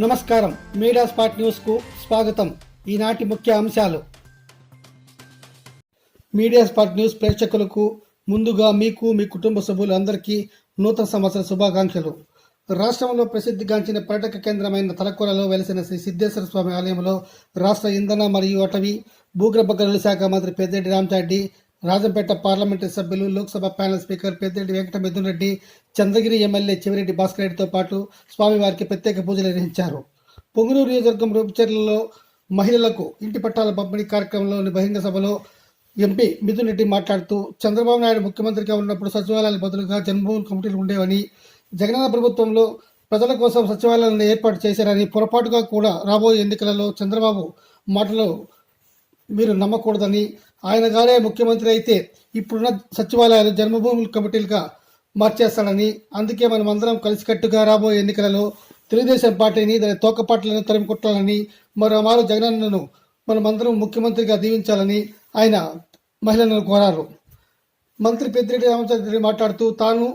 నమస్కారం. Media spot న్యూస్కు స్వాగతం. ఈనాటి ముఖ్య అంశాలు. మీడియా స్పాట్ న్యూస్ ప్రేక్షకులకు ముందుగా మీకు మీ కుటుంబ సభ్యులందరికీ నూతన సంవత్సర శుభాకాంక్షలు. రాష్ట్రంలో ప్రసిద్ధిగాంచిన పర్యాటక కేంద్రమైన తలకూరలో వెలిసిన శ్రీ సిద్ధేశ్వర స్వామి ఆలయంలో రాష్ట్ర ఇంధన మరియు అటవీ భూగర్భ గనుల శాఖ మంత్రి పెద్దిరెడ్డి రామచారెడ్డి రాజంపేట పార్లమెంటు సభ్యులు Lok Sabha panel speaker Peddireddy Venkata Mithun Reddy Chandragiri MLA Chevireddy Bhaskar రెడ్డితో పాటు స్వామివారికి ప్రత్యేక పూజలు నిర్వహించారు. పొంగునూరు నియోజకవర్గం రూపచర్లలో మహిళలకు ఇంటి పట్టాల పంపిణీ కార్యక్రమంలోని బహిరంగ సభలో ఎంపీ మిథున్ రెడ్డి మాట్లాడుతూ చంద్రబాబు నాయుడు ముఖ్యమంత్రిగా ఉన్నప్పుడు సచివాలయాల బదులుగా జన్మభూమి కమిటీలు ఉండేవని జగనన్న ప్రభుత్వంలో ప్రజల కోసం సచివాలయాలను ఏర్పాటు చేశారని పొరపాటుగా కూడా రాబోయే ఎన్నికలలో చంద్రబాబు మాటలు మీరు నమ్మకూడదని ఆయన గారే ముఖ్యమంత్రి అయితే ఇప్పుడున్న సచివాలయాలు జన్మభూముల కమిటీలుగా మార్చేస్తాడని. అందుకే మనం అందరం కలిసికట్టుగా రాబోయే ఎన్నికలలో తెలుగుదేశం పార్టీని దాని తోకపాట్లను తరిమికొట్టాలని మరోమారు జగనన్నను మనమందరం ముఖ్యమంత్రిగా దీవించాలని ఆయన మహిళలను కోరారు. మంత్రి పెద్దిరెడ్డి రామచంద్రరెడ్డి మాట్లాడుతూ తాను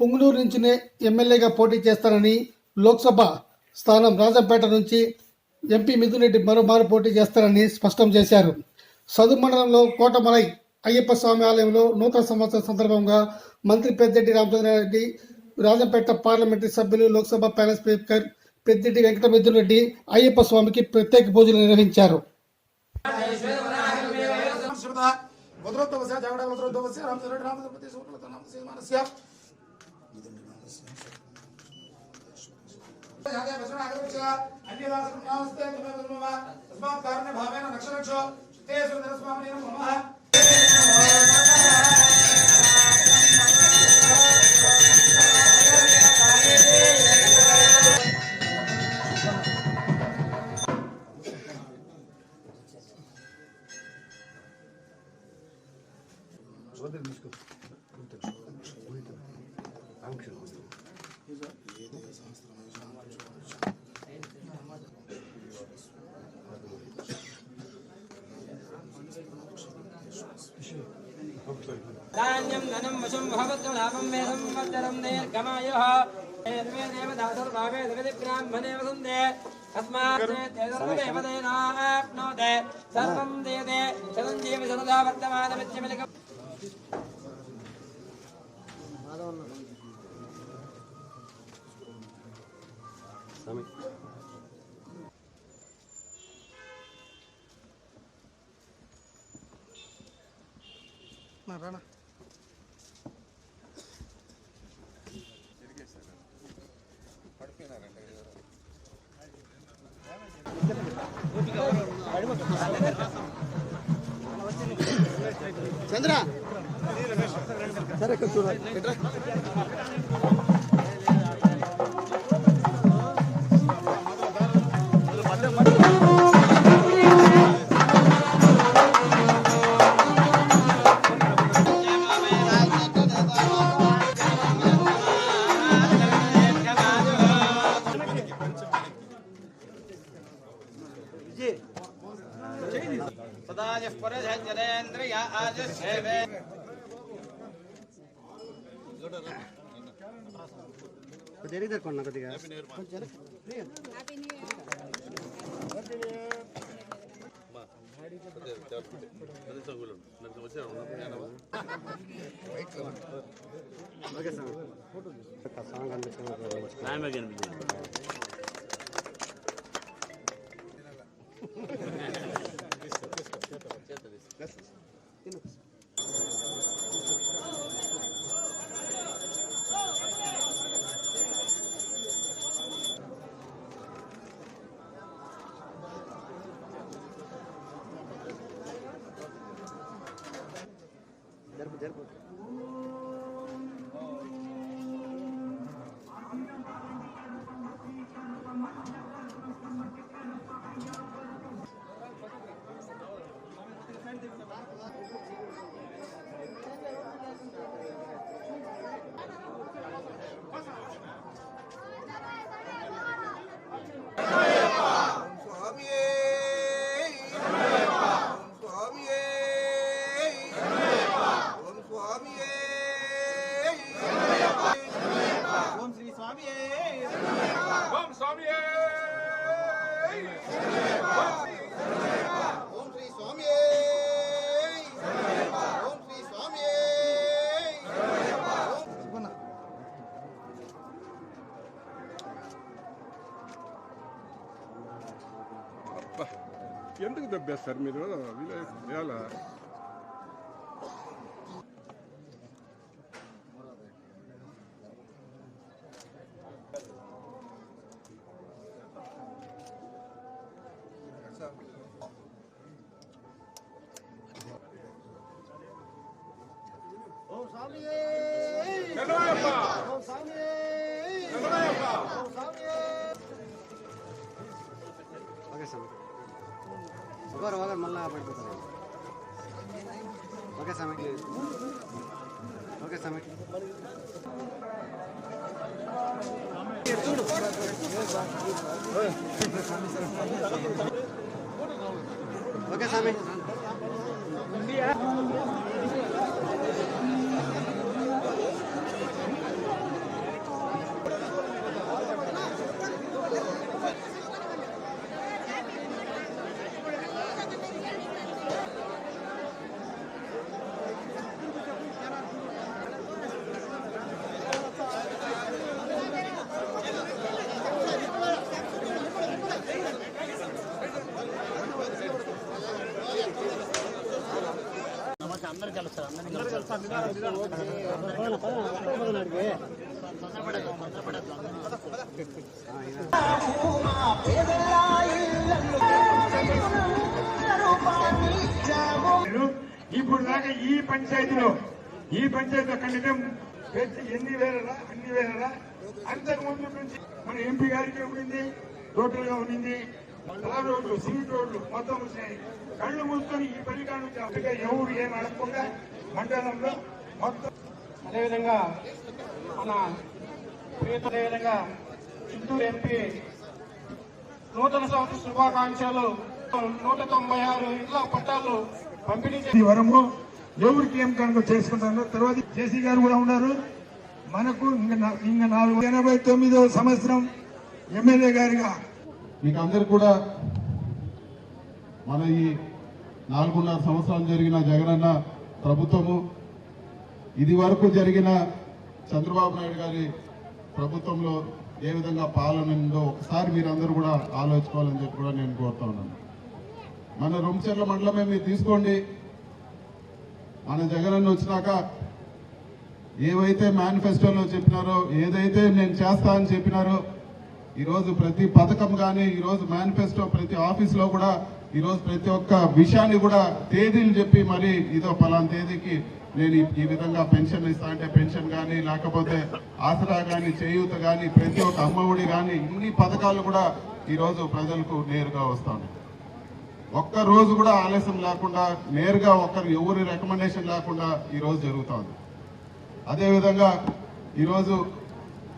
పొంగునూరు నుంచినే ఎమ్మెల్యేగా పోటీ చేస్తానని లోక్సభ స్థానం రాజంపేట నుంచి ఎంపీ మిథున్ రెడ్డి మరోమారు పోటీ చేస్తారని స్పష్టం చేశారు. సదు మండలంలో కోటమలై అయ్యప్ప స్వామి ఆలయంలో నూతన సంవత్సరం సందర్భంగా మంత్రి పెద్దిరెడ్డి రామచంద్రారెడ్డి రాజంపేట పార్లమెంటరీ సభ్యులు లోక్సభ ప్యాలెస్ స్పీకర్ పెద్దిరెడ్డి వెంకట రెడ్డి అయ్యప్ప స్వామికి ప్రత్యేక పూజలు నిర్వహించారు. శివదా భద్రోత్తమస్య జగడ భద్రోత్తమస్య రామచంద్రుడు రామచంద్రపతి తస్మాత్ కారణే భావేన రక్షరక్షో తే ते सुंदरस्वामिने नमः सदा वर्तमानमित्यमिलिकम् മറണം చిరంజీవి సరదా వర్తమానమిత్యమిలికం సదాయః పరధన్యరేంద్రియ ఆదిశేవే స్వామియే దెబ్బేస్తారు మీరు విలేజ్ ఎలా ఓకే Okay స్వామి ఇప్పుడు దాకా ఈ పంచాయతీలో ఈ పంచాయతీ అక్కడ ఎన్ని వేలరా అన్ని వేలరా? అంతకు ముందు నుంచి మన ఎంపీ గారికి ఉండింది టోటల్గా ఉండింది. ఆ రోడ్లు సిమెంట్ రోడ్లు మొత్తం వచ్చినాయి కళ్ళు మూసుకొని ఈ పని నుంచి ఎవరు ఏం అడగకుండా మండలంలో మొత్తం అదేవిధంగా మన అదేవిధంగా చిత్తూరు ఎంపీ నూతన సంవత్సర శుభాకాంక్షలు. నూట తొంభై ఆరు ఇండ్ల పట్టాలు పంపిణీ వరము ఎవరికి ఏం కనుక చేసుకుంటారో తర్వాత జేసీ గారు కూడా ఉన్నారు. మనకు ఇంకా నాలుగు ఎనభై తొమ్మిదో సంవత్సరం ఎమ్మెల్యే గారిగా. మీకు అందరు కూడా మన ఈ నాలుగున్నర సంవత్సరాలు జరిగిన జగనన్న ప్రభుత్వము. ఇది వరకు జరిగిన చంద్రబాబు నాయుడు గారి ప్రభుత్వంలో ఏ విధంగా పాలన ఉందో ఒకసారి మీరందరూ కూడా ఆలోచుకోవాలని చెప్పి కూడా నేను కోరుతా ఉన్నాను. మన రొంచెర్ల మండలమే మీరు తీసుకోండి. మన జగనన్న వచ్చినాక ఏవైతే మేనిఫెస్టోలో చెప్పినారో ఏదైతే నేను చేస్తా అని చెప్పినారో ఈరోజు ప్రతి పథకం కానీ ఈరోజు మేనిఫెస్టో ప్రతి ఆఫీస్లో కూడా ఈరోజు ప్రతి ఒక్క విషయాన్ని కూడా తేదీలు చెప్పి మరి ఇదో పలానా తేదీకి నేను ఈ- విధంగా పెన్షన్ ఇస్తా అంటే పెన్షన్ కానీ లేకపోతే ఆసరా కానీ చేయూత కానీ ప్రతి ఒక్క అమ్మఒడి కానీ ఇన్ని పథకాలు కూడా ఈరోజు ప్రజలకు నేరుగా వస్తాను ఒక్క రోజు కూడా ఆలస్యం లేకుండా నేరుగా ఒక్కరు ఎవరి రికమెండేషన్ లేకుండా ఈరోజు జరుగుతోంది అదేవిధంగా ఈరోజు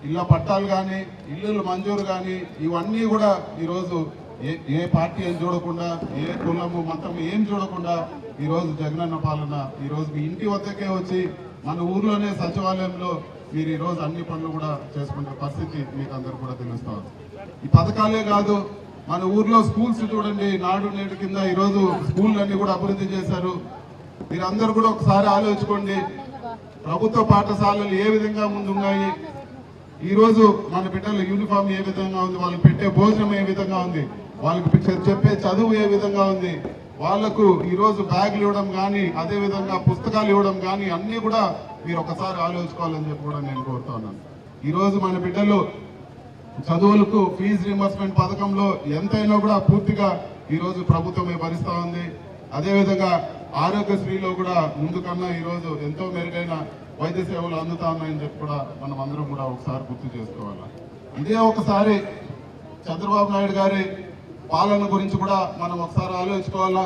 ఇళ్ళ పట్టాలు కానీ ఇల్లులు మంజూరు కానీ ఇవన్నీ కూడా ఈరోజు ఏ ఏ పార్టీ అని చూడకుండా ఏ కులము మతం ఏం చూడకుండా ఈరోజు జగనన్న పాలన ఈరోజు మీ ఇంటి వద్దకే వచ్చి మన ఊర్లోనే సచివాలయంలో మీరు ఈరోజు అన్ని పనులు కూడా చేసుకుంటున్న పరిస్థితి మీకు అందరు కూడా తెలుస్తుంది ఈ పథకాలే కాదు మన ఊర్లో స్కూల్స్ చూడండి నాడు నేడు కింద ఈరోజు స్కూల్ కూడా అభివృద్ధి చేశారు. మీరందరూ కూడా ఒకసారి ఆలోచించుకోండి ప్రభుత్వ పాఠశాలలు ఏ విధంగా ముందున్నాయి ఈరోజు మన బిడ్డల యూనిఫామ్ ఏ విధంగా ఉంది వాళ్ళు పెట్టే భోజనం ఏ విధంగా ఉంది వాళ్ళకి చెప్పే చదువు ఏ విధంగా ఉంది వాళ్ళకు ఈరోజు బ్యాగులు ఇవ్వడం కానీ అదే విధంగా పుస్తకాలు ఇవ్వడం కానీ అన్నీ కూడా మీరు ఒకసారి ఆలోచించుకోవాలని చెప్పి కూడా నేను కోరుతున్నాను ఈరోజు మన బిడ్డలు చదువులకు ఫీజు రీంబర్స్మెంట్ పథకంలో ఎంతైనా కూడా పూర్తిగా ఈరోజు ప్రభుత్వమే భరిస్తా ఉంది. అదేవిధంగా ఆరోగ్యశ్రీలో కూడా ముందు కన్నా ఈరోజు ఎంతో మెరుగైన వైద్య సేవలు అందుతా ఉన్నాయని చెప్పి కూడా మనం అందరం కూడా ఒకసారి గుర్తు చేసుకోవాలి. ఇదే ఒకసారి చంద్రబాబు నాయుడు గారి పాలన గురించి కూడా మనం ఒకసారి ఆలోచించుకోవాలా.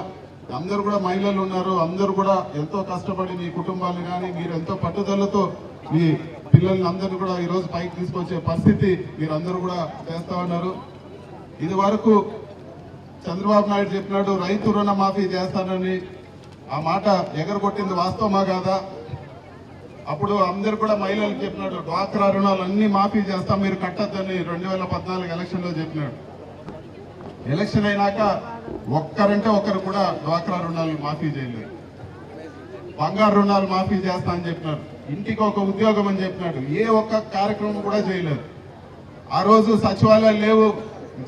అందరూ కూడా మహిళలు ఉన్నారు. అందరూ కూడా ఎంతో కష్టపడి మీ కుటుంబాన్ని కానీ మీరు ఎంతో పట్టుదలతో మీ పిల్లల్ని అందరినీ కూడా ఈరోజు పైకి తీసుకొచ్చే పరిస్థితి మీరందరూ కూడా చేస్తూ ఉన్నారు. ఇది వరకు చంద్రబాబు నాయుడు చెప్పినాడు రైతు రుణమాఫీ చేస్తానని. ఆ మాట ఎగరగొట్టింది వాస్తవమా కాదా? అప్పుడు అందరు కూడా మహిళలు చెప్పినాడు డ్వాక్రా రుణాలు అన్ని మాఫీ చేస్తాం మీరు కట్టద్దని రెండు వేల పద్నాలుగు ఎలక్షన్లో చెప్పినాడు. ఎలక్షన్ అయినాక ఒక్కరంటే ఒక్కరు కూడా డ్వాక్రా రుణాలు మాఫీ చేయలేదు. బంగారు రుణాలు మాఫీ చేస్తా అని చెప్పినారు. ఇంటికి ఒక ఉద్యోగం అని చెప్పినాడు. ఏ ఒక్క కార్యక్రమం కూడా చేయలేదు. ఆ రోజు సచివాలయాలు లేవు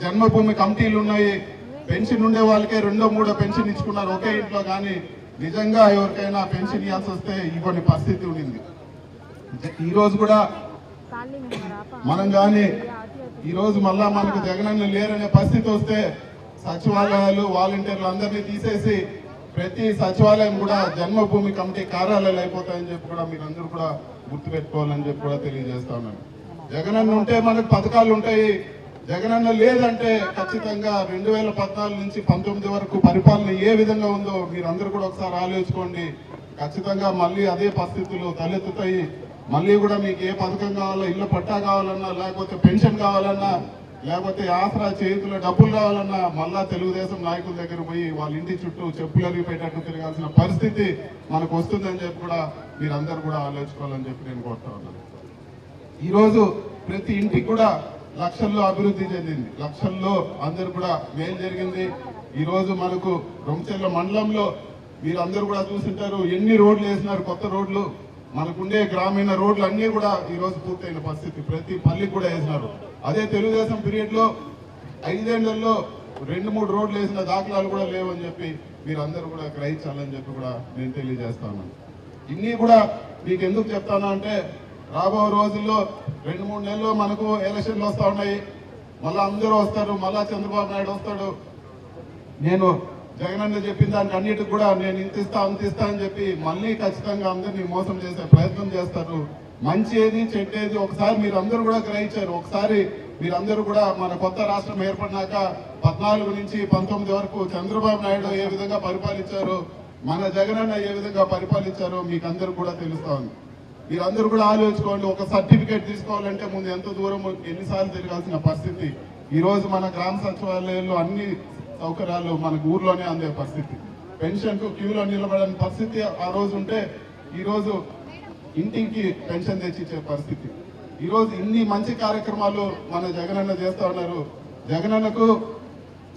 జన్మభూమి కమిటీలు ఉన్నాయి పెన్షన్ ఉండే వాళ్ళకే రెండో మూడో పెన్షన్ ఇచ్చుకున్నారు ఒకే ఇంట్లో కానీ నిజంగా ఎవరికైనా పెన్షన్ ఇవ్వాల్సి వస్తే ఇవ్వని పరిస్థితి ఉండింది. ఈరోజు కూడా మనం కానీ ఈరోజు మళ్ళా మనకు జగనన్న లేరనే పరిస్థితి వస్తే సచివాలయాలు వాలంటీర్లు అందరినీ తీసేసి ప్రతి సచివాలయం కూడా జన్మభూమి కమిటీ కార్యాలయాలు అయిపోతాయని చెప్పి కూడా మీరు అందరూ కూడా గుర్తుపెట్టుకోవాలని చెప్పి కూడా తెలియజేస్తా ఉన్నాను. జగనన్న ఉంటే మనకు పథకాలు ఉంటాయి జగనన్న లేదంటే ఖచ్చితంగా రెండు వేల పద్నాలుగు నుంచి పంతొమ్మిది వరకు పరిపాలన ఏ విధంగా ఉందో మీరు అందరూ కూడా ఒకసారి ఆలోచించుకోండి. ఖచ్చితంగా మళ్ళీ అదే పరిస్థితులు తలెత్తుతాయి. మళ్ళీ కూడా మీకు ఏ పథకం కావాలో ఇల్లు పట్టా కావాలన్నా లేకపోతే పెన్షన్ కావాలన్నా లేకపోతే ఆసరా చేతిలో డబ్బులు కావాలన్నా మళ్ళా తెలుగుదేశం నాయకుల దగ్గర పోయి వాళ్ళ ఇంటి చుట్టూ చెప్పులు అరిగిపోయేటట్టు తిరగాల్సిన పరిస్థితి మనకు వస్తుందని చెప్పి కూడా మీరందరూ కూడా ఆలోచించుకోవాలని చెప్పి నేను కోరుతా ఉన్నాను. ఈరోజు ప్రతి ఇంటికి కూడా లక్షల్లో అభివృద్ధి చెందింది. లక్షల్లో అందరు కూడా మేలు జరిగింది. ఈరోజు మనకు రొంచెల్ల మండలంలో మీరందరూ కూడా చూసింటారు ఎన్ని రోడ్లు వేసినారు కొత్త రోడ్లు. మనకుండే గ్రామీణ రోడ్లు అన్నీ కూడా ఈరోజు పూర్తయిన పరిస్థితి. ప్రతి పల్లికి కూడా వేసినారు. అదే తెలుగుదేశం పీరియడ్లో ఐదేళ్ళలో రెండు మూడు రోడ్లు వేసిన దాఖలాలు కూడా లేవని చెప్పి మీరందరూ కూడా గ్రహించాలని చెప్పి కూడా నేను తెలియజేస్తాను ఇన్ని కూడా మీకు ఎందుకు చెప్తాను అంటే రాబో రోజుల్లో రెండు మూడు నెలల్లో మనకు ఎలక్షన్లు వస్తూ ఉన్నాయి. మళ్ళా అందరూ వస్తారు. మళ్ళా చంద్రబాబు నాయుడు వస్తాడు. నేను జగనన్న చెప్పిన దానికి అన్నిటికి కూడా నేను ఇంత ఇస్తా అంత ఇస్తా అని చెప్పి మళ్ళీ ఖచ్చితంగా అందరినీ మోసం చేసే ప్రయత్నం చేస్తారు. మంచి ఏది చెడ్డేది ఒకసారి మీరు అందరూ కూడా గ్రహించారు. ఒకసారి మీరందరూ కూడా మన కొత్త రాష్ట్రం ఏర్పడినాక పద్నాలుగు నుంచి పంతొమ్మిది వరకు చంద్రబాబు నాయుడు ఏ విధంగా పరిపాలించారు మన జగనన్న ఏ విధంగా పరిపాలించారో మీకు అందరూ కూడా తెలుస్తా ఉంది. మీరందరూ కూడా ఆలోచించుకోండి ఒక సర్టిఫికేట్ తీసుకోవాలంటే ముందు ఎంత దూరం ఎన్నిసార్లు తిరగాల్సిన పరిస్థితి. ఈరోజు మన గ్రామ సచివాలయాల్లో అన్ని సౌకర్యాలు మన ఊర్లోనే అందే పరిస్థితి. పెన్షన్కు క్యూలో నిలబడని పరిస్థితి ఆ రోజు ఉంటే ఈరోజు ఇంటికి పెన్షన్ తెచ్చిచ్చే పరిస్థితి. ఈరోజు ఇన్ని మంచి కార్యక్రమాలు మన జగనన్న చేస్తా ఉన్నారు. జగనన్నకు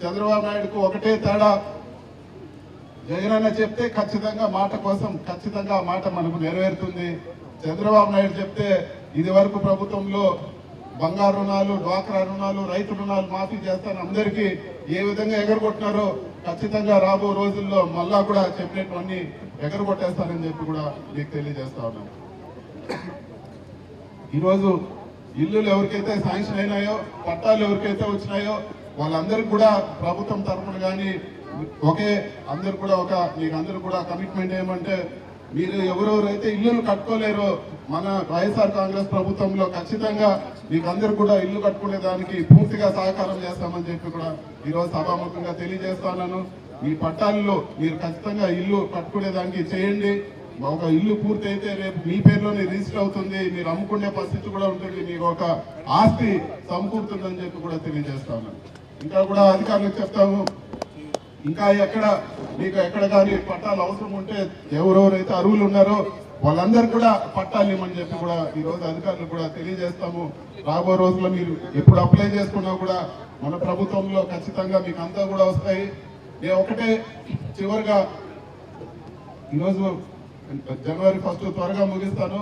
చంద్రబాబు నాయుడుకు ఒకటే తేడా. జగనన్న చెప్తే ఖచ్చితంగా మాట కోసం ఖచ్చితంగా ఆ మాట మనకు నెరవేరుతుంది. చంద్రబాబు నాయుడు చెప్తే ఇది వరకు ప్రభుత్వంలో బంగారు రుణాలు డ్వాక్రా రుణాలు రైతు రుణాలు మాఫీ చేస్తాను అందరికీ ఏ విధంగా ఎగరగొట్టినారో ఖచ్చితంగా రాబో రోజుల్లో మళ్ళా కూడా చెప్పినటువంటి ఎగరగొట్టేస్తారని చెప్పి కూడా మీకు తెలియజేస్తా ఉన్నాను ఈరోజు ఇల్లులు ఎవరికైతే శాంక్షన్ అయినాయో పట్టాలు ఎవరికైతే వచ్చినాయో వాళ్ళందరికీ కూడా ప్రభుత్వం తరఫున కానీ ఒకే అందరు కూడా ఒక మీకు అందరు కూడా కమిట్మెంట్ ఏమంటే మీరు ఎవరెవరైతే ఇల్లులు కట్టుకోలేరో మన వైఎస్ఆర్ కాంగ్రెస్ ప్రభుత్వంలో ఖచ్చితంగా మీకు అందరు కూడా ఇల్లు కట్టుకునే దానికి పూర్తిగా సహకారం చేస్తామని చెప్పి కూడా ఈరోజు సభాముఖంగా తెలియజేస్తున్నాను మీ పట్టాల్లో మీరు ఖచ్చితంగా ఇల్లు కట్టుకునే దానికి చేయండి. ఒక ఇల్లు పూర్తి అయితే రేపు మీ పేరులోనే రిజిస్టర్ అవుతుంది. మీరు అమ్ముకునే పరిస్థితి కూడా ఉంటుంది. మీకు ఒక ఆస్తి సమకూరుతుందని చెప్పి కూడా తెలియజేస్తాను. ఇంకా కూడా అధికారులకు చెప్తాము. ఇంకా ఎక్కడ మీకు ఎక్కడ కానీ పట్టాలు అవసరం ఉంటే ఎవరెవరైతే అరువులు ఉన్నారో వాళ్ళందరూ కూడా పట్టాలు ఇవ్వమని చెప్పి కూడా ఈ రోజు అధికారులు కూడా తెలియజేస్తాము. రాబో రోజుల్లో మీరు ఎప్పుడు అప్లై చేసుకున్నా కూడా మన ప్రభుత్వంలో ఖచ్చితంగా మీకు అంతా కూడా వస్తాయి. నేను ఒకటే చివరిగా ఈరోజు జనవరి ఫస్ట్ త్వరగా ముగిస్తాను.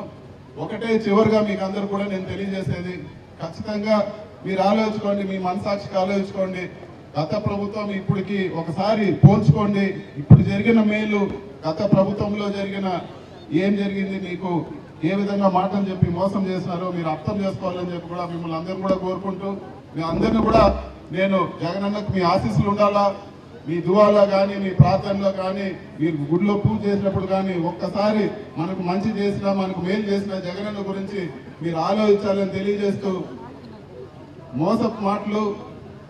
ఒకటే చివరిగా మీకు అందరు కూడా నేను తెలియజేసేది ఖచ్చితంగా మీరు ఆలోచించుకోండి మీ మనసాక్షికి ఆలోచించుకోండి. గత ప్రభుత్వం ఇప్పటికి ఒకసారి పోల్చుకోండి. ఇప్పుడు జరిగిన మేలు గత ప్రభుత్వంలో జరిగిన ఏం జరిగింది మీకు? ఏ విధంగా మాటలు చెప్పి మోసం చేసినారో మీరు అర్థం చేసుకోవాలని చెప్పి కూడా మిమ్మల్ని అందరూ కూడా కోరుకుంటూ మీ అందరిని కూడా నేను జగనన్నకు మీ ఆశీస్సులు ఉండాలా? మీ దువాలో కానీ మీ ప్రార్థనలో కానీ మీరు గుడిలో పూజ చేసినప్పుడు కానీ ఒక్కసారి మనకు మంచి చేసినా మనకు మేలు చేసిన జగనన్న గురించి మీరు ఆలోచించాలని తెలియజేస్తూ మోసపు మాటలు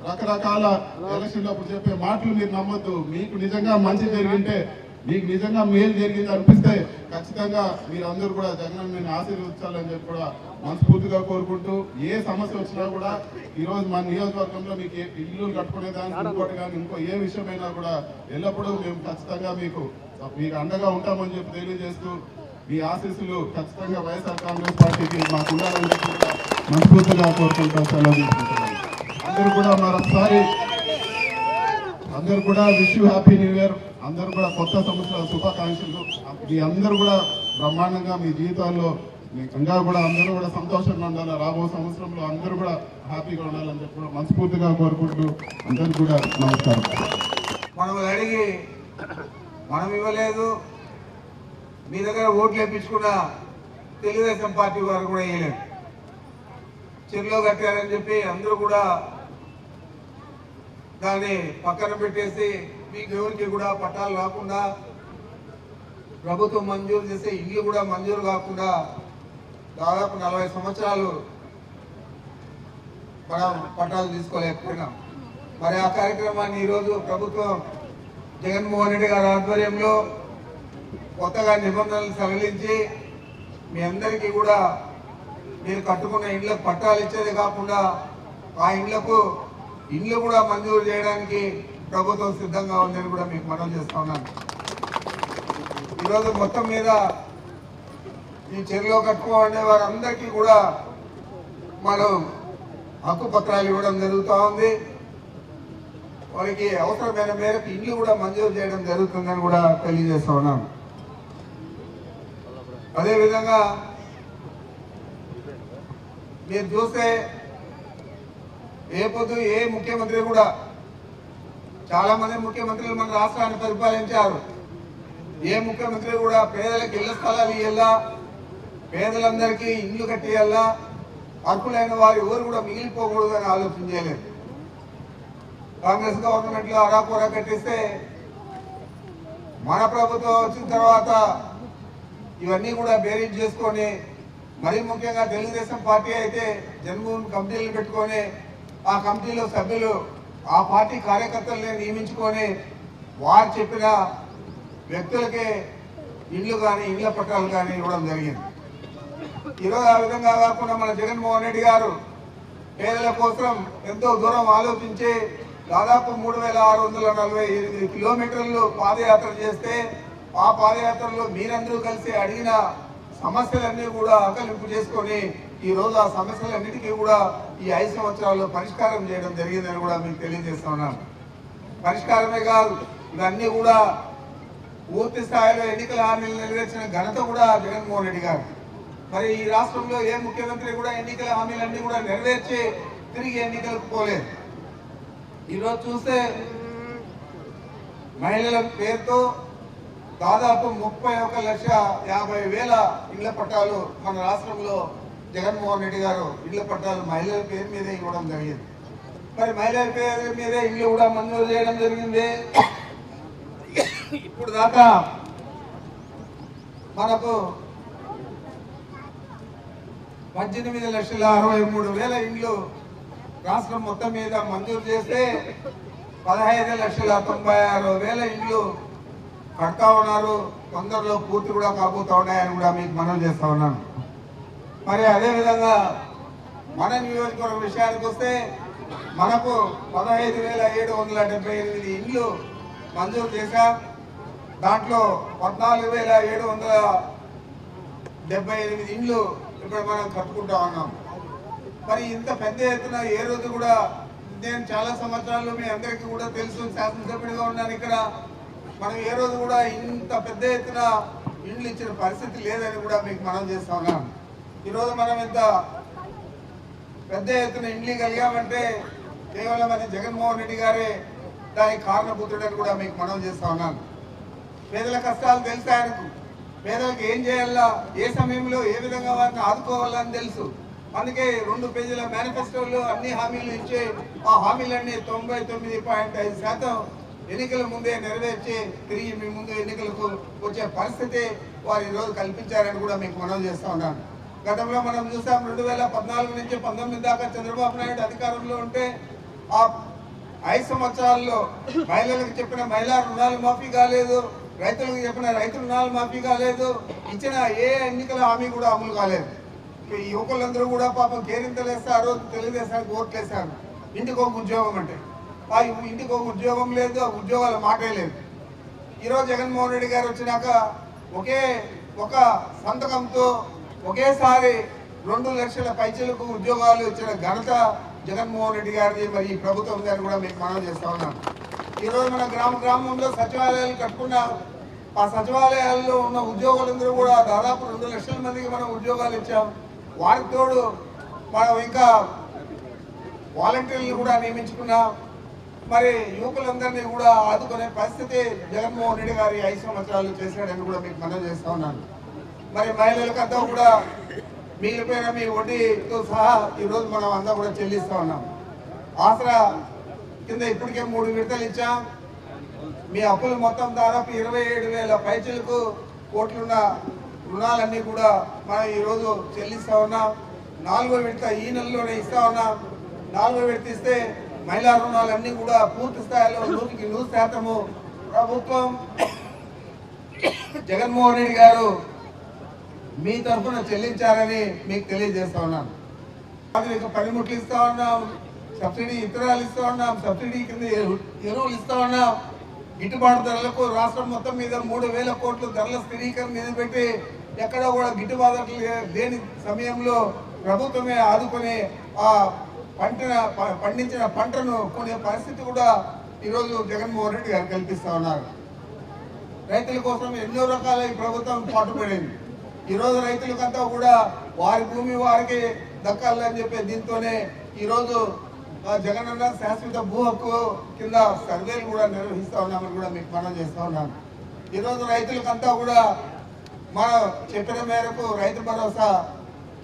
రకరకాల ఎలక్షన్ అప్పుడు చెప్పే మాటలు మీరు నమ్మొద్దు. మీకు నిజంగా మంచి జరిగింటే మీకు నిజంగా మేలు జరిగింది అనిపిస్తే ఖచ్చితంగా మీరందరూ కూడా జగన్ ఆశీర్వదించాలని చెప్పి కూడా మనస్ఫూర్తిగా కోరుకుంటూ ఏ సమస్య వచ్చినా కూడా ఈరోజు మన నియోజకవర్గంలో మీకు ఏ ఇల్లు కట్టుకునే దానికి ఇంకోటి కానీ ఇంకో ఏ విషయమైనా కూడా ఎల్లప్పుడూ మేము ఖచ్చితంగా మీకు మీకు అండగా ఉంటామని చెప్పి తెలియజేస్తూ మీ ఆశీస్సులు ఖచ్చితంగా వైఎస్ఆర్ కాంగ్రెస్ పార్టీకి మాకు ఉండాలని చెప్పి మనస్ఫూర్తిగా కోరుకుంటూ సెలవు అందరూ కూడా మరొకసారి అందరూ కూడా wish you happy new year. అందరూ కూడా కొత్త సంవత్సర శుభాకాంక్షలు. మీ అందరూ కూడా బ్రహ్మాండంగా మీ జీవితాల్లో మీ ఇంకా కూడా అందరూ కూడా సంతోషంగా ఉండాలి? రాబో సంవత్సరంలో అందరూ కూడా హ్యాపీగా ఉండాలని చెప్పి కూడా మనస్ఫూర్తిగా కోరుకుంటూ అందరికీ కూడా నమస్కారం. మనం అడిగి మనం ఇవ్వలేదు. మీ దగ్గర ఓట్లు వేయించుకున్న తెలుగుదేశం పార్టీ వారు కూడా వేయలేదు. చెరులో కట్టారని చెప్పి అందరూ కూడా దాన్ని పక్కన పెట్టేసి మీకు ఎవరికి కూడా పట్టాలు రాకుండా ప్రభుత్వం మంజూరు చేసే ఇల్లు కూడా మంజూరు కాకుండా దాదాపు నలభై సంవత్సరాలు మనం పట్టాలు తీసుకోలేకపోయినాం. మరి ఆ కార్యక్రమాన్ని ఈరోజు ప్రభుత్వం జగన్మోహన్ రెడ్డి గారి ఆధ్వర్యంలో కొత్తగా నిబంధనలు సడలించి మీ అందరికీ కూడా మీరు కట్టుకున్న ఇండ్లకు పట్టాలు ఇచ్చేది కాకుండా ఆ ఇండ్లకు ఇండ్లు కూడా మంజూరు చేయడానికి ప్రభుత్వం సిద్ధంగా ఉందని కూడా మీకు మనం చేస్తా ఉన్నాను. ఈరోజు మొత్తం మీద ఈ చెరువులో కట్టుకోవాలనే వారందరికీ కూడా మనం హక్కు పత్రాలు ఇవ్వడం జరుగుతూ ఉంది. వారికి అవసరమైన మేరకు ఇండ్లు కూడా మంజూరు చేయడం జరుగుతుందని కూడా తెలియజేస్తా ఉన్నాను. అదేవిధంగా మీరు చూస్తే ఏ పొద్దు ఏ ముఖ్యమంత్రి కూడా చాలా మంది ముఖ్యమంత్రులు మన రాష్ట్రాన్ని పరిపాలించారు. ఏ ముఖ్యమంత్రి కూడా పేదలకు ఇళ్ళ స్థలాలు ఇవ్వాలా పేదలందరికీ ఇల్లు కట్టియాలా అర్హులైన వారు ఎవరు కూడా మిగిలిపోకూడదు అని ఆలోచన చేయలేదు. కాంగ్రెస్ గవర్నమెంట్లో అరాకొరా కట్టిస్తే మన ప్రభుత్వం వచ్చిన తర్వాత ఇవన్నీ కూడా బేరీజ్ చేసుకొని మరీ ముఖ్యంగా తెలుగుదేశం పార్టీ అయితే జన్మభూమి కమిటీలు పెట్టుకొని ఆ కమిటీలో సభ్యులు ఆ పార్టీ కార్యకర్తల్ని నియమించుకొని వారు చెప్పిన వ్యక్తులకే ఇల్లు కానీ ఇళ్ళ పట్టాలు కానీ ఇవ్వడం జరిగింది. ఈరోజు ఆ విధంగా కాకుండా మన జగన్మోహన్ రెడ్డి గారు పేదల కోసం ఎంతో దూరం ఆలోచించి దాదాపు మూడు వేల ఆరు వందల నలభై ఎనిమిది కిలోమీటర్లు పాదయాత్ర చేస్తే ఆ పాదయాత్రలో మీరందరూ కలిసి అడిగిన సమస్యలన్నీ కూడా ఆకలింపు చేసుకొని ఈ రోజు ఆ సమస్యలన్నిటికీ కూడా ఈ ఐదు సంవత్సరాల్లో పరిష్కారం చేయడం జరిగిందని కూడా మీకు తెలియజేస్తా ఉన్నాను. పరిష్కారమే కాదు ఇవన్నీ కూడా పూర్తి స్థాయిలో ఎన్నికల హామీలు నెరవేర్చిన ఘనత కూడా జగన్మోహన్ రెడ్డి గారు. మరి ఈ రాష్ట్రంలో ఏ ముఖ్యమంత్రి కూడా ఎన్నికల హామీలన్నీ కూడా నెరవేర్చి తిరిగి ఎన్నికలకు పోలేదు. ఈరోజు చూస్తే మహిళల పేరుతో దాదాపు ముప్పై ఒక లక్ష యాభై వేల ఇళ్ళ పట్టాలు మన రాష్ట్రంలో జగన్మోహన్ రెడ్డి గారు ఇళ్ళ పట్టాలు మహిళల పేరు మీదే ఇవ్వడం జరిగింది. మరి మహిళల పేరు మీదే ఇల్లు కూడా మంజూరు చేయడం జరిగింది. ఇప్పుడు దాకా మనకు పద్దెనిమిది లక్షల అరవై మూడు వేల ఇండ్లు రాష్ట్రం మొత్తం మీద మంజూరు చేస్తే పదహైదు లక్షల తొంభై ఆరు వేల ఇండ్లు కడతా ఉన్నారు. తొందరలో పూర్తి కూడా కాబోతా ఉన్నాయని కూడా మీకు మనం చేస్తా ఉన్నాను. మరి అదేవిధంగా మన నియోజకవర్గం విషయానికి వస్తే మనకు పదహైదు వేల ఏడు వందల డెబ్బై ఎనిమిది ఇండ్లు మంజూరు చేశాం. దాంట్లో పద్నాలుగు వేల ఏడు వందల డెబ్బై ఎనిమిది ఇండ్లు ఇప్పుడు మనం కట్టుకుంటా ఉన్నాం. మరి ఇంత పెద్ద ఎత్తున ఏ రోజు కూడా నేను చాలా సంవత్సరాలు మీ అందరికీ కూడా తెలుసు శాసనసభ్యుడిగా ఉన్నాను ఇక్కడ. మనం ఏ రోజు కూడా ఇంత పెద్ద ఎత్తున ఇండ్లు ఇచ్చిన పరిస్థితి లేదని కూడా మీకు మనం చేస్తా ఉన్నాం. ఈరోజు మనం ఇంత పెద్ద ఎత్తున ఇండ్లు కలిగామంటే కేవలం అది జగన్మోహన్ రెడ్డి గారే దానికి కారణపుత్రుడని కూడా మీకు మనం చేస్తా ఉన్నాను. పేదల కష్టాలు తెలుసు ఆయనకు? పేదలకు ఏం చేయాలా? ఏ సమయంలో ఏ విధంగా వారిని ఆదుకోవాలని తెలుసు? అందుకే రెండు పేజీల మేనిఫెస్టోలో అన్ని హామీలు ఇచ్చే ఆ హామీలన్నీ తొంభై తొమ్మిది పాయింట్ ఐదు శాతం ఎన్నికల ముందే నెరవేర్చి తిరిగి మీ ముందు ఎన్నికలకు వచ్చే పరిస్థితి వారు ఈరోజు కల్పించారని కూడా మీకు మనం చేస్తా ఉన్నాను. గతంలో మనం చూసాం రెండు వేల పద్నాలుగు నుంచి పంతొమ్మిది దాకా చంద్రబాబు నాయుడు అధికారంలో ఉంటే ఆ ఐదు సంవత్సరాల్లో మహిళలకు చెప్పిన మహిళా రుణాలు మాఫీ కాలేదు రైతులకు చెప్పిన రైతు రుణాలు మాఫీ కాలేదు ఇచ్చిన ఏ ఎన్నికల హామీ కూడా అమలు కాలేదు. ఈ యువకులందరూ కూడా పాపం కేరింతలేస్తారు తెలుగుదేశానికి ఓట్లేశారు. ఇంటికి ఒక ఉద్యోగం అంటే. ఆ ఇంటికి ఒక ఉద్యోగం లేదు ఆ ఉద్యోగాల మాటే లేదు. ఈరోజు జగన్మోహన్ రెడ్డి గారు వచ్చినాక ఒకే ఒక సంతకంతో ఒకేసారి రెండు లక్షల పైచలకు ఉద్యోగాలు ఇచ్చిన ఘనత జగన్మోహన్ రెడ్డి గారిది. మరి ఈ ప్రభుత్వం గారు కూడా మీకు మనం చేస్తా ఉన్నాను ఈరోజు మన గ్రామ గ్రామంలో సచివాలయాలు కట్టుకున్నాం ఆ సచివాలయాల్లో ఉన్న ఉద్యోగులందరూ కూడా దాదాపు రెండు లక్షల మందికి మనం ఉద్యోగాలు ఇచ్చాం. వారికి తోడు మనం ఇంకా వాలంటీర్లు కూడా నియమించుకున్నాం. మరి యువకులందరినీ కూడా ఆదుకునే పరిస్థితి జగన్మోహన్ రెడ్డి గారి ఐదు సంవత్సరాలు చేశాడని కూడా మీకు మనం చేస్తా ఉన్నాను మరి మహిళలకంతా కూడా మిగిలిపోయిన మీ వడ్డీతో సహా ఈరోజు మనం అంతా కూడా చెల్లిస్తా ఉన్నాం. ఆసరా కింద ఇప్పటికే మూడు విడతలు ఇచ్చాం. మీ అప్పులు మొత్తం దాదాపు ఇరవై ఏడు వేల పైచలకు కోట్లున్న రుణాలన్నీ కూడా మనం ఈరోజు చెల్లిస్తూ ఉన్నాం. నాలుగో విడత ఈ నెలలోనే ఇస్తా ఉన్నాం. నాలుగో విడత ఇస్తే మహిళా రుణాలన్నీ కూడా పూర్తి స్థాయిలో నూటికి నూరు శాతము. ప్రభుత్వం జగన్మోహన్ రెడ్డి గారు మీ తరఫున చెల్లించారని మీకు తెలియజేస్తా ఉన్నాను. ఆధునిక పనిముట్లు ఇస్తా ఉన్నాం సబ్సిడీ ఇతరాలు ఇస్తా ఉన్నాం సబ్సిడీ కింద ఎరువులు ఇస్తా ఉన్నాం. గిట్టుబాటు ధరలకు రాష్ట్రం మొత్తం మీద మూడు వేల కోట్ల ధరల స్థిరీకరణ నిలబెట్టి పెట్టి ఎక్కడ కూడా గిట్టుబాటు లేని సమయంలో ప్రభుత్వమే ఆదుకొని ఆ పంట ప- పండించిన పంటను కొనే పరిస్థితి కూడా ఈరోజు జగన్మోహన్ రెడ్డి గారు కల్పిస్తా ఉన్నారు. రైతుల కోసం ఎన్నో రకాల ఈ ప్రభుత్వం పాటుపడింది. ఈ రోజు రైతులకంతా కూడా వారి భూమి వారికి దక్కాలని చెప్పే దీంతోనే ఈరోజు జగనన్న శాశ్వత భూ హక్కు కింద సర్వేలు కూడా నిర్వహిస్తూ ఉన్నామని కూడా మీకు మనం చేస్తూ ఉన్నాను ఈరోజు రైతులకంతా కూడా మనం చెప్పిన మేరకు రైతు భరోసా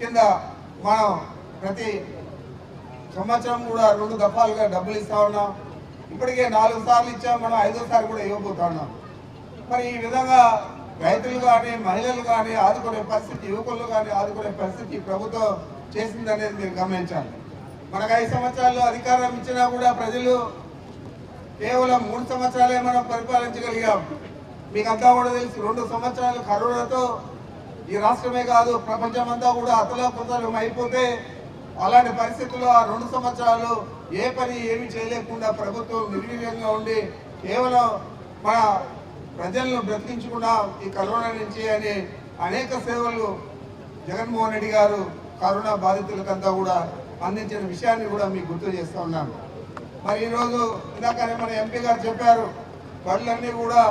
కింద మనం ప్రతి సంవత్సరం కూడా రెండు దఫాలుగా డబ్బులు ఇస్తా ఉన్నాం. ఇప్పటికే నాలుగు సార్లు ఇచ్చాం మనం ఐదోసారి కూడా ఇవ్వబోతా ఉన్నాం. మరి ఈ విధంగా రైతులు కానీ మహిళలు కానీ ఆదుకునే పరిస్థితి యువకులు కానీ ఆదుకునే పరిస్థితి ప్రభుత్వం చేసిందనేది మీరు గమనించాలి. మనకు ఐదు సంవత్సరాల్లో అధికారం ఇచ్చినా కూడా ప్రజలు కేవలం మూడు సంవత్సరాలే మనం పరిపాలించగలిగాం. మీకంతా కూడా తెలుసు రెండు సంవత్సరాలు కరోనాతో ఈ రాష్ట్రమే కాదు ప్రపంచమంతా కూడా అతలాకుతలం అయిపోతే అలాంటి పరిస్థితుల్లో ఆ రెండు సంవత్సరాలు ఏ పని ఏమి చేయలేకుండా ప్రభుత్వం నిర్వీర్యంగా ఉండి కేవలం మన ప్రజలను బ్రతికించకుండా ఈ కరోనా నుంచి అనే అనేక సేవలు జగన్మోహన్ రెడ్డి గారు కరోనా బాధితులకంతా కూడా అందించిన విషయాన్ని కూడా మీకు గుర్తు చేస్తూ ఉన్నాను. మరి ఈరోజు ఇందాకనే మన ఎంపీ గారు చెప్పారు బడులన్నీ కూడా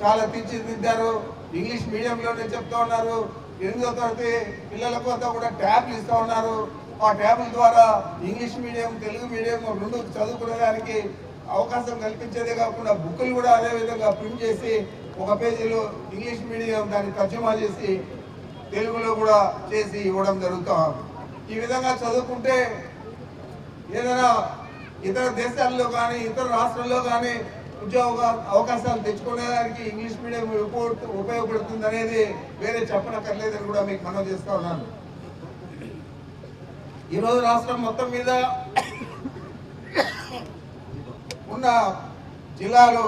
చాలా తీర్చిదిద్దారు ఇంగ్లీష్ మీడియంలోనే చెప్తూ ఉన్నారు ఎనిమిదో తరగతి పిల్లలకు అంతా కూడా ట్యాబ్లు ఇస్తూ ఉన్నారు. ఆ ట్యాబ్ల ద్వారా ఇంగ్లీష్ మీడియం తెలుగు మీడియం రెండు చదువుకునే దానికి అవకాశం కల్పించేదే కాకుండా బుక్కులు కూడా అదే విధంగా ప్రింట్ చేసి ఒక పేజీలో ఇంగ్లీష్ మీడియం దాన్ని తర్జుమా చేసి తెలుగులో కూడా చేసి ఇవ్వడం జరుగుతూ ఈ విధంగా చదువుకుంటే ఏదైనా ఇతర దేశాల్లో కానీ ఇతర రాష్ట్రాల్లో కానీ ఉద్యోగ అవకాశాలు తెచ్చుకునేదానికి ఇంగ్లీష్ మీడియం ఉపయోగపడుతుంది అనేది వేరే చెప్పనక్కర్లేదని కూడా మీకు మనం చేస్తా ఉన్నాను. ఈరోజు రాష్ట్రం మొత్తం మీద ఉన్న జిల్లాలు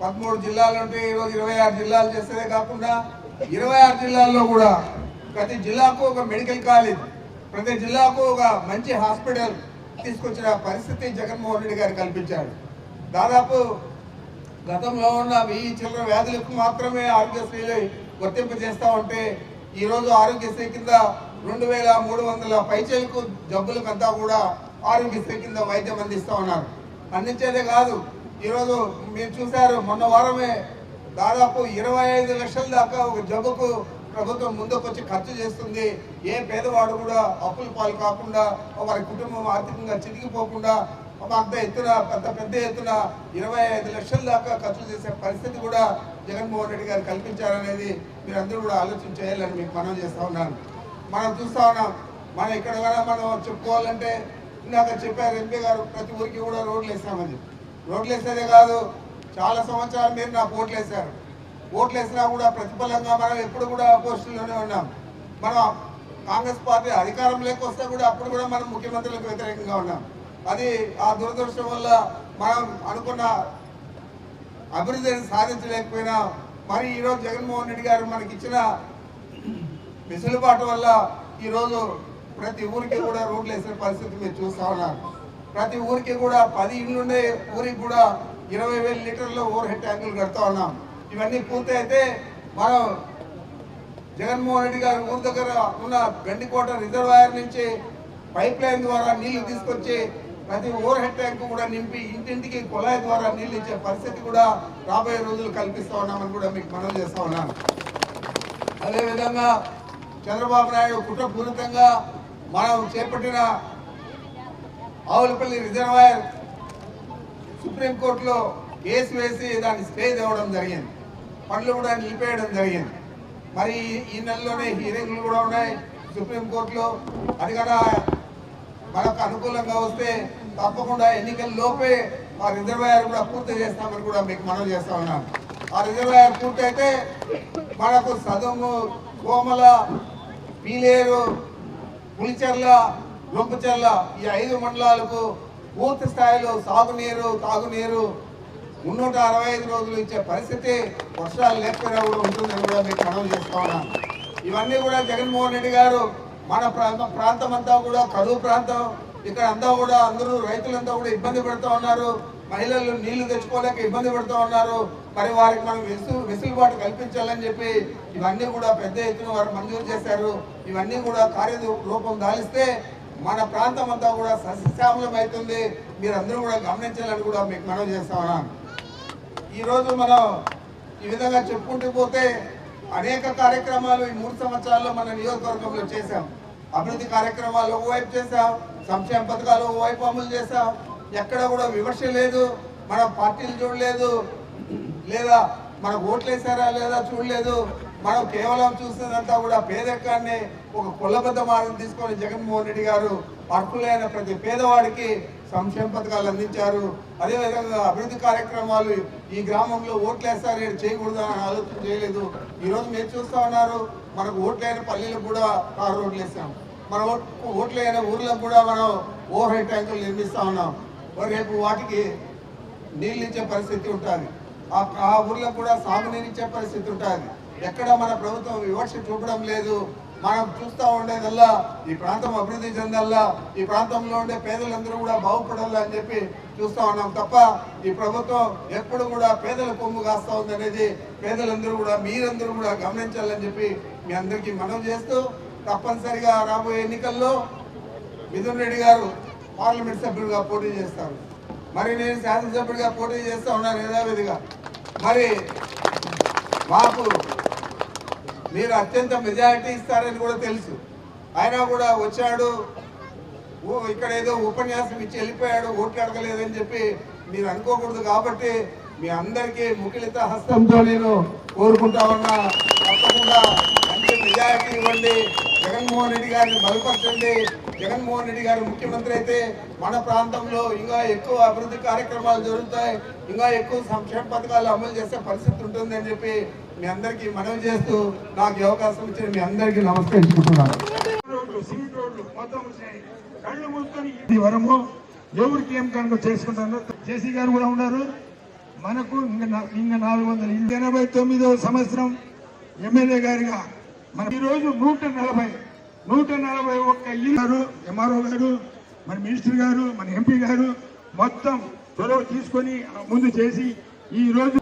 పదమూడు జిల్లాలు ఉంటే ఈరోజు ఇరవై ఆరు జిల్లాలు చేసేదే కాకుండా ఇరవై ఆరు జిల్లాల్లో కూడా ప్రతి జిల్లాకు ఒక మెడికల్ కాలేజ్ ప్రతి జిల్లాకు ఒక మంచి హాస్పిటల్ తీసుకొచ్చిన పరిస్థితి జగన్మోహన్ రెడ్డి గారు కల్పించాడు. దాదాపు గతంలో ఉన్న వెయ్యి చిల్లర వ్యాధులకు మాత్రమే ఆరోగ్యశ్రీలు వర్తింప చేస్తా ఉంటే ఈరోజు ఆరోగ్యశ్రీ కింద రెండు వేల మూడు వందల పైచలకు జబ్బులకంతా కూడా ఆరోగ్యశ్రీ కింద వైద్యం అందిస్తూ ఉన్నారు. అందించేదే కాదు. ఈరోజు మీరు చూశారు మొన్న వారమే దాదాపు ఇరవై ఐదు లక్షల దాకా ఒక జబ్బుకు ప్రభుత్వం ముందుకొచ్చి ఖర్చు చేస్తుంది. ఏ పేదవాడు కూడా అప్పుల పాలు కాకుండా వారి కుటుంబం ఆర్థికంగా చితికిపోకుండా అంత ఎత్తున పెద్ద పెద్ద ఎత్తున ఇరవై ఐదు లక్షల దాకా ఖర్చు చేసే పరిస్థితి కూడా జగన్మోహన్ రెడ్డి గారు కల్పించారనేది మీరందరూ కూడా ఆలోచన చేయాలని మీకు మనం చేస్తా ఉన్నాను. మనం చూస్తా ఉన్నాం. మనం ఇక్కడ మనం చెప్పుకోవాలంటే ఇందాక చెప్పారు ఎంపీ గారు ప్రతి ఊరికి కూడా రోడ్లు వేసామని చెప్పి. రోడ్లు వేసేదే కాదు చాలా సంవత్సరాలు మీరు నాకు ఓట్లు వేశారు. ఓట్లు వేసినా కూడా ప్రతిఫలంగా మనం ఎప్పుడు కూడా పోస్టుల్లోనే ఉన్నాం. మనం కాంగ్రెస్ పార్టీ అధికారం వస్తే కూడా అప్పుడు కూడా మనం ముఖ్యమంత్రులకు వ్యతిరేకంగా ఉన్నాం. అది ఆ దురదృష్టం వల్ల మనం అనుకున్న అభివృద్ధిని సాధించలేకపోయినా మరి ఈరోజు జగన్మోహన్ రెడ్డి గారు మనకి ఇచ్చిన వెసులుబాటు వల్ల ఈరోజు ప్రతి ఊరికి కూడా రోడ్లు వేసిన పరిస్థితి మీరు చూస్తా ఉన్నారు. ప్రతి ఊరికి కూడా పది ఇండ్లుండే ఊరికి కూడా ఇరవై వేల లీటర్ల ఓవర్ హెడ్ ట్యాంకులు కడతా ఉన్నాం. ఇవన్నీ పూర్తి అయితే మనం జగన్మోహన్ రెడ్డి గారి ఊరి దగ్గర ఉన్న గండికోట రిజర్వాయర్ నుంచి పైప్ లైన్ ద్వారా నీళ్ళు తీసుకొచ్చి ప్రతి ఓవర్ హెడ్ ట్యాంక్ కూడా నింపి ఇంటింటికి కుళాయి ద్వారా నీళ్ళు ఇచ్చే పరిస్థితి కూడా రాబోయే రోజులు కల్పిస్తా ఉన్నామని కూడా మీకు మనం చేస్తా ఉన్నాను. అదేవిధంగా చంద్రబాబు నాయుడు కుట్రపూరితంగా మనం చేపట్టిన ఆవులపల్లి రిజర్వాయర్ సుప్రీంకోర్టులో కేసు వేసి దాన్ని స్టే తేవడం జరిగింది. పనులు కూడా నిలిపేయడం జరిగింది. మరి ఈ నెలలోనే హీరింగ్లు కూడా ఉన్నాయి. సుప్రీంకోర్టులో అది కదా మనకు అనుకూలంగా వస్తే తప్పకుండా ఎన్నికల లోపే మా రిజర్వాయర్ కూడా పూర్తి చేస్తామని కూడా మీకు మనవి చేస్తా ఉన్నాను ఆ రిజర్వాయర్ పూర్తి అయితే మనకు సదుము కోమల పీలేరు పులిచెర్ల రొంపచెర్ల ఈ ఐదు మండలాలకు పూర్తి స్థాయిలో సాగునీరు తాగునీరు మున్నూట అరవై ఐదు రోజులు ఇచ్చే పరిస్థితి వర్షాలు లేకపోయినా కూడా ఉంటుందని కూడా మీకు మనవి చేస్తా ఉన్నాను ఇవన్నీ కూడా జగన్మోహన్ రెడ్డి గారు మన ప్రాంతం ప్రాంతం అంతా కూడా కరువు ప్రాంతం. ఇక్కడ అంతా కూడా అందరూ రైతులంతా కూడా ఇబ్బంది పెడుతూ ఉన్నారు. మహిళలు నీళ్ళు తెచ్చుకోలేక ఇబ్బంది పడుతూ ఉన్నారు. మరి వారికి మనం వెసు వెసులుబాటు కల్పించాలని చెప్పి ఇవన్నీ కూడా పెద్ద ఎత్తున వారు మంజూరు చేశారు. ఇవన్నీ కూడా కార్యరూపం దాలిస్తే మన ప్రాంతం అంతా కూడా సస్యశ్యామలం అవుతుంది. మీరందరూ కూడా గమనించాలని కూడా మీకు మనం చేస్తా ఉన్నాం. ఈరోజు మనం ఈ విధంగా చెప్పుకుంటూ పోతే అనేక కార్యక్రమాలు ఈ మూడు సంవత్సరాల్లో మన నియోజకవర్గంలో చేశాం. అభివృద్ధి కార్యక్రమాలు ఒకవైపు చేశాం. సంక్షేమ పథకాలు ఒకవైపు అమలు చేశాం. ఎక్కడ కూడా విమర్శ లేదు మన పార్టీలు చూడలేదు లేదా మనకు ఓట్లు వేసారా లేదా చూడలేదు మనం కేవలం చూసినదంతా కూడా పేదరికాన్ని ఒక కులబద్ధ మార్గం తీసుకొని జగన్మోహన్ రెడ్డి గారు అర్హులైన ప్రతి పేదవాడికి సంక్షేమ పథకాలు అందించారు. అదేవిధంగా అభివృద్ధి కార్యక్రమాలు ఈ గ్రామంలో ఓట్లు వేస్తారు ఏడు చేయకూడదు అని ఆలోచన చేయలేదు. ఈరోజు మీరు చూస్తూ ఉన్నారు మనకు ఓట్లైన పల్లెలకు కూడా కారు రోడ్లు వేసాం మన ఓట్లైన ఊర్లకు కూడా మనం ఓవర్ హెడ్ ట్యాంకులు నిర్మిస్తూ ఉన్నాం. మరి రేపు వాటికి నీళ్ళు ఇచ్చే పరిస్థితి ఉంటుంది. ఆ ఆ ఊర్లో కూడా సాగునీరు ఇచ్చే పరిస్థితి ఉంటుంది. ఎక్కడ మన ప్రభుత్వం వివక్ష చూపడం లేదు. మనం చూస్తూ ఉండేదల్లా ఈ ప్రాంతం అభివృద్ధి చెందల్లా ఈ ప్రాంతంలో ఉండే పేదలందరూ కూడా బాగుపడాలా అని చెప్పి చూస్తా ఉన్నాం తప్ప ఈ ప్రభుత్వం ఎప్పుడు కూడా పేదల కొమ్ము కాస్తూ ఉందనేది పేదలందరూ కూడా మీరందరూ కూడా గమనించాలని చెప్పి మీ అందరికీ మనం చేస్తూ తప్పనిసరిగా రాబోయే ఎన్నికల్లో మిథున్ రెడ్డి గారు పార్లమెంట్ సభ్యులుగా పోటీ చేస్తారు మరి నేను శాసనసభ్యుడిగా పోటీ చేస్తా ఉన్నాను యథావిధిగా మరి మాకు మీరు అత్యంత మెజారిటీ ఇస్తారని కూడా తెలుసు. అయినా కూడా వచ్చాడు ఓ ఇక్కడ ఏదో ఉపన్యాసం ఇచ్చి వెళ్ళిపోయాడు ఓట్లు అడగలేదని చెప్పి మీరు అనుకోకూడదు కాబట్టి మీ అందరికీ ముఖిలిత హస్తంతో నేను కోరుకుంటా ఉన్నా. తప్పకుండా మంచి మెజారిటీ ఇవ్వండి. జగన్మోహన్ రెడ్డి గారిని బలపరచండి. జగన్మోహన్ రెడ్డి గారు ముఖ్యమంత్రి అయితే మన ప్రాంతంలో ఇంకా ఎక్కువ అభివృద్ధి కార్యక్రమాలు జరుగుతాయి. ఇంకా ఎక్కువ సంక్షేమ పథకాలు అమలు చేసే పరిస్థితి ఉంటుంది అని చెప్పి మీ అందరికీ మనవి చేస్తూ నాకు అవకాశం ఇచ్చిన మీ అందరికీ నమస్కరించుకుంటున్నాను. రోడ్లు రోడ్లు మొత్తం కళ్ళు మూసుకొని ఇది వరము. ఎవరికి ఏం కనుక చేసుకుంటారో జేసీ గారు కూడా ఉన్నారు. మనకు ఇంకా ఇంకా నాలుగు వందల ఎనభై తొమ్మిదవ సంవత్సరం ఎమ్మెల్యే గారిగా మన ఈ రోజు నూట నలభై నూట నలభై ఒక్క ఇల్లు గారు ఎంఆర్ఓ గారు మన మినిస్టర్ గారు మన ఎంపీ గారు మొత్తం చొరవ తీసుకొని ముందు చేసి ఈ రోజు